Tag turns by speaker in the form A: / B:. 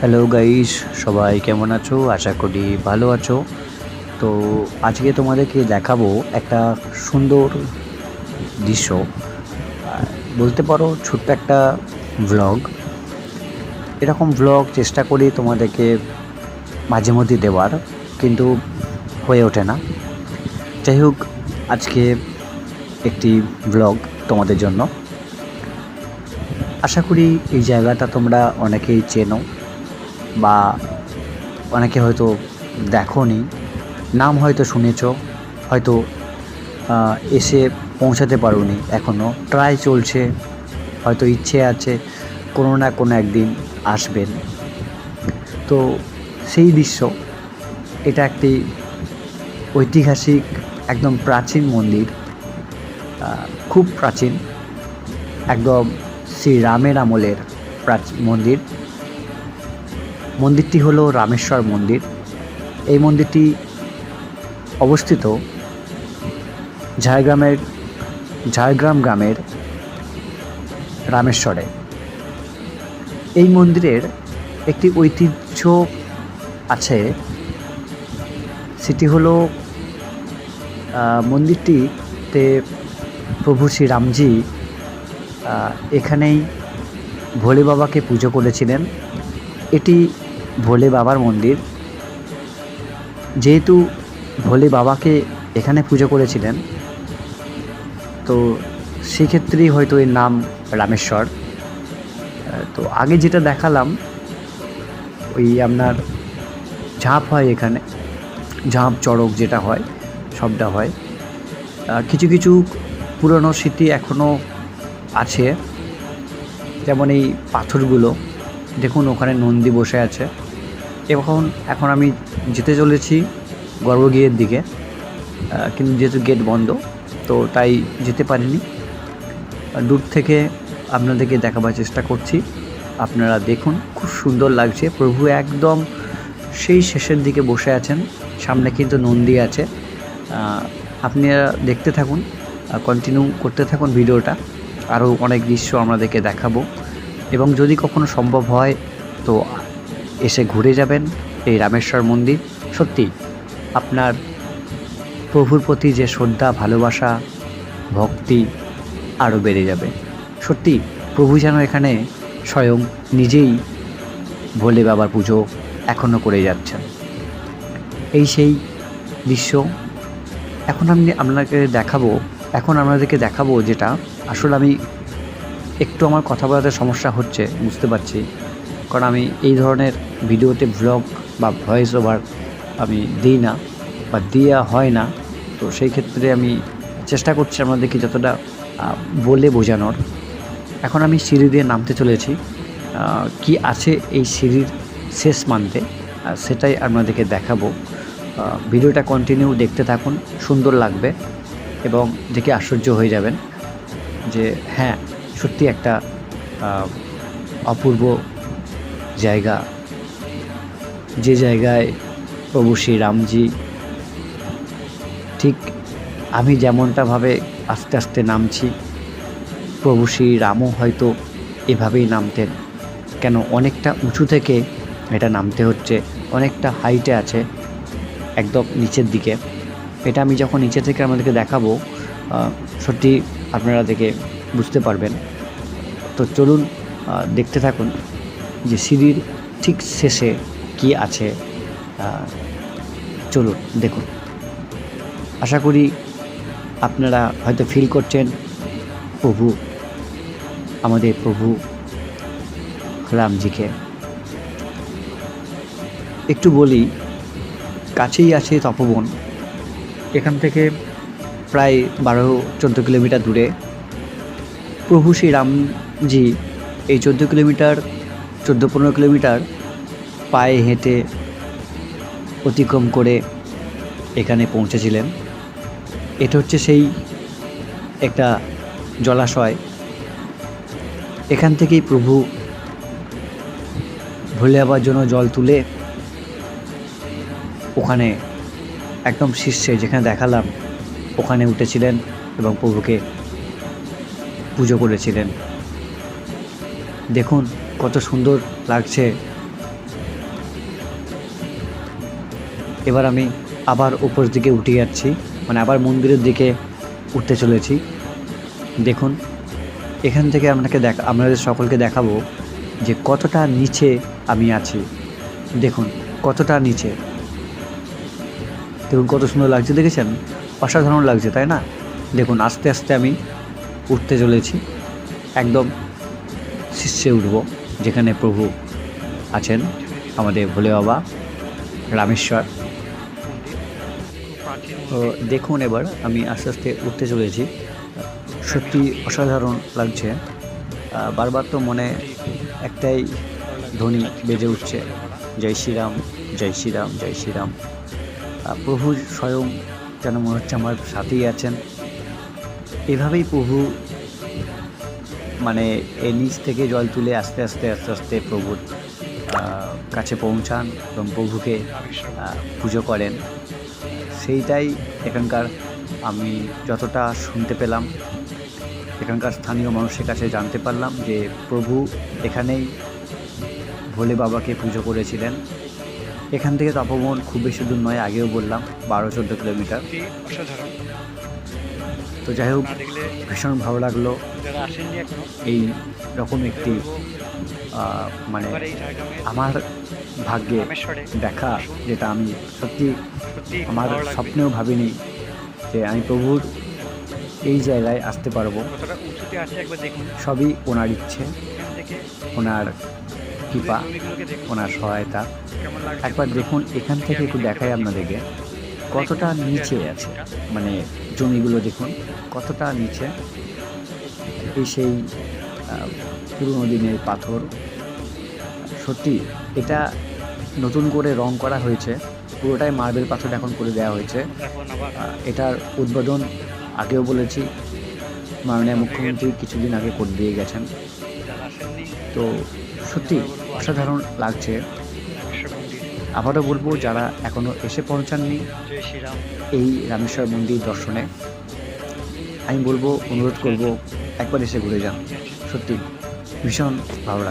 A: Hello guys সবাই কেমন আছো? আশা করি ভালো আছো। তো আজকে তোমাদেরকে দেখাবো একটা সুন্দর দৃশ্য। বলতে পারো, ছোট্ট একটা ভ্লগ এরকম ভ্লগ চেষ্টা করি তোমাদেরকে মাঝে মধ্যে দেওয়ার, কিন্তু হয়ে ওঠে না। যাই হোক, আজকে একটি ব্লগ তোমাদের জন্য। আশা করি এই জায়গাটা তোমরা অনেকেই চেনো। বা অনেকে হয়তো দেখোনি, নাম হয়তো শুনেছ, হয়তো এসে পৌঁছাতে পারোনি এখনও ট্রাই চলছে, হয়তো ইচ্ছে আছে, কোনো না কোনো একদিন আসবেন। তো সেই দৃশ্য, এটা একটি ঐতিহাসিক, একদম প্রাচীন মন্দির খুব প্রাচীন, একদম শ্রী রামের আমলের প্রাচীন মন্দির। মন্দিরটি হলো রামেশ্বর মন্দির। এই মন্দিরটি অবস্থিত ঝাড়গ্রামের ঝাড়গ্রাম গ্রামের রামেশ্বরে। এই মন্দিরের একটি ঐতিহ্য আছে। সেটি হলো মন্দিরটিতে প্রভু শ্রীরামজি এখানেই ভোলে বাবাকে পুজো করেছিলেন। এটি ভোলে বাবার মন্দির। যেহেতু ভোলে বাবাকে এখানে পুজো করেছিলেন, তো সেক্ষেত্রেই হয়তো এর নাম রামেশ্বর। তো আগে যেটা দেখালাম, ওই আপনার ঝাঁপ হয় এখানে, ঝাঁপ চড়ক যেটা হয়, সবটা হয়। কিছু কিছু পুরনো স্মৃতি এখনও আছে, যেমন এই পাথরগুলো। দেখুন, ওখানে নন্দী বসে আছে। এখন এখন আমি যেতে চলেছি গর্ভগৃহের দিকে কিন্তু যেহেতু গেট বন্ধ, তো তাই যেতে পারিনি। দূর থেকে আপনাদেরকে দেখাবার চেষ্টা করছি। আপনারা দেখুন, খুব সুন্দর লাগছে। প্রভু একদম সেই শেষের দিকে বসে আছেন। সামনে কিন্তু নন্দী আছে। আপনারা দেখতে থাকুন কন্টিনিউ করতে থাকুন ভিডিওটা। আরও অনেক দৃশ্য আমাদেরকে দেখাবো। এবং যদি কখনো সম্ভব হয়, তো এসে ঘুরে যাবেন এই রামেশ্বর মন্দির। সত্যি, আপনার প্রভুর প্রতি যে শ্রদ্ধা, ভালোবাসা, ভক্তি আরও বেড়ে যাবে। সত্যি, প্রভু যেন এখানে স্বয়ং নিজেই ভোলে বাবার পুজো এখনও করে যাচ্ছেন। এই সেই দৃশ্য। এখন আমি আপনাকে দেখাবো, এখন আপনাদেরকে দেখাবো যেটা। আসলে আমি একটু আমার কথা বলাতে সমস্যা হচ্ছে, বুঝতে পারছি। কারণ আমি এই ধরনের ভিডিওতে ভ্লগ বা ভয়েস ওভার আমি দিই না বা দেওয়া হয় না। তো সেই ক্ষেত্রে আমি চেষ্টা করছি আপনাদেরকে যতটা বলে বোঝানোর। এখন আমি সিঁড়ি দিয়ে নামতে চলেছি। কি আছে এই সিঁড়ির শেষ মানতে? সেটাই আপনাদেরকে দেখাবো। ভিডিওটা কন্টিনিউ দেখতে থাকুন, সুন্দর লাগবে এবং দেখে আশ্চর্য হয়ে যাবেন যে হ্যাঁ সত্যি একটা অপূর্ব জায়গা, যে জায়গায় প্রভু শ্রীরামজি, ঠিক আমি যেমনটাভাবে আস্তে আস্তে নামছি, প্রভু শ্রীরামও হয়তো এভাবেই নামতেন। কেন অনেকটা উঁচু থেকে এটা নামতে হচ্ছে, অনেকটা হাইটে আছে, একদম নিচের দিকে। এটা আমি যখন নিচে থেকে আমাদেরকে দেখাবো সত্যি আপনারা দেখে বুঝতে পারবেন। তো চলুন দেখতে থাকুন। যে সিঁড়ির ঠিক শেষে কি আছে চলুন, দেখুন। আশা করি আপনারা হয়তো ফিল করছেন, প্রভু, আমাদের প্রভু রামজিকে। একটু বলি, কাছেই আছে তপবন। এখান থেকে প্রায় বারো, চোদ্দ কিলোমিটার দূরে। প্রভু শ্রী রামজি এই চোদ্দ কিলোমিটার চোদ্দ পনেরো কিলোমিটার পায়ে হেঁটে অতিক্রম করে এখানে পৌঁছেছিলেন। এটা হচ্ছে সেই একটা জলাশয়। এখান থেকেই প্রভু ভুলে যাবার জন্য জল তুলে ওখানে একদম শীর্ষে যেখানে দেখালাম, ওখানে উঠেছিলেন এবং প্রভুকে পুজো করেছিলেন। দেখুন কত সুন্দর লাগছে। এবার আমি আবার উপর দিকে উঠে যাচ্ছি মানে আবার মন্দিরের দিকে উঠতে চলেছি। দেখুন, এখান থেকে আপনাকে দেখা, আপনাদের সকলকে দেখাবো যে কতটা নিচে আমি আছি। দেখুন, কতটা নিচে। দেখুন, কত সুন্দর লাগছে, দেখেছেন? অসাধারণ লাগছে, তাই না? দেখুন, আস্তে আস্তে আমি উঠতে চলেছি। একদম শীর্ষে উঠব। যেখানে প্রভু আছেন, আমাদের ভোলে বাবা, রামেশ্বর। তো দেখুন এবার, আমি আস্তে আস্তে উঠতে চলেছি। সত্যি অসাধারণ লাগছে। বারবার তো মনে একটাই ধ্বনি বেজে উঠছে, জয় শ্রীরাম জয় শ্রীরাম জয় শ্রীরাম। প্রভু স্বয়ং যেন মনে হচ্ছে আমার সাথেই আছেন। এভাবেই প্রভু মানে এই নিচ থেকে জল তুলে আস্তে আস্তে আস্তে আস্তে প্রভুর কাছে পৌঁছান এবং প্রভুকে পুজো করেন। সেইটাই এখানকার আমি যতটা শুনতে পেলাম। এখানকার স্থানীয় মানুষের কাছে জানতে পারলাম যে প্রভু এখানেই ভোলে বাবাকে পুজো করেছিলেন। এখান থেকে তপবন খুব বেশি দূর নয়, আগেও বললাম, বারো চোদ্দ কিলোমিটার। তো যাই হোক ভীষণ ভালো লাগল। এই রকম একটি মানে আমার ভাগ্যে দেখা যেটা আমি সত্যি আমার স্বপ্নেও ভাবিনি যে আমি প্রভুর এই জায়গায় আসতে পারব। সবই ওনার ইচ্ছে ওনার কৃপা ওনার সহায়তা। একবার দেখুন এখান থেকে একটু দেখাই আপনাদেরকে। কতটা নিচে আছে মানে জমিগুলো দেখুন। কতটা নিচে? এই সেই পুরনো দিনের পাথর। সত্যি, এটা নতুন করে রং করা হয়েছে। পুরোটাই মার্বেল পাথর এখন করে দেওয়া হয়েছে। এটার উদ্বোধন আগেও বলেছি, মাননীয় মুখ্যমন্ত্রী কিছুদিন আগে করে দিয়ে গেছেন। তো সত্যি অসাধারণ লাগছে। আবারও বলব, যারা এখনও এসে পৌঁছাননি, এই রামেশ্বর মন্দির দর্শনে আমি বলব অনুরোধ করব একবার এসে ঘুরে যান। সত্যি ভীষণ ভালো লাগে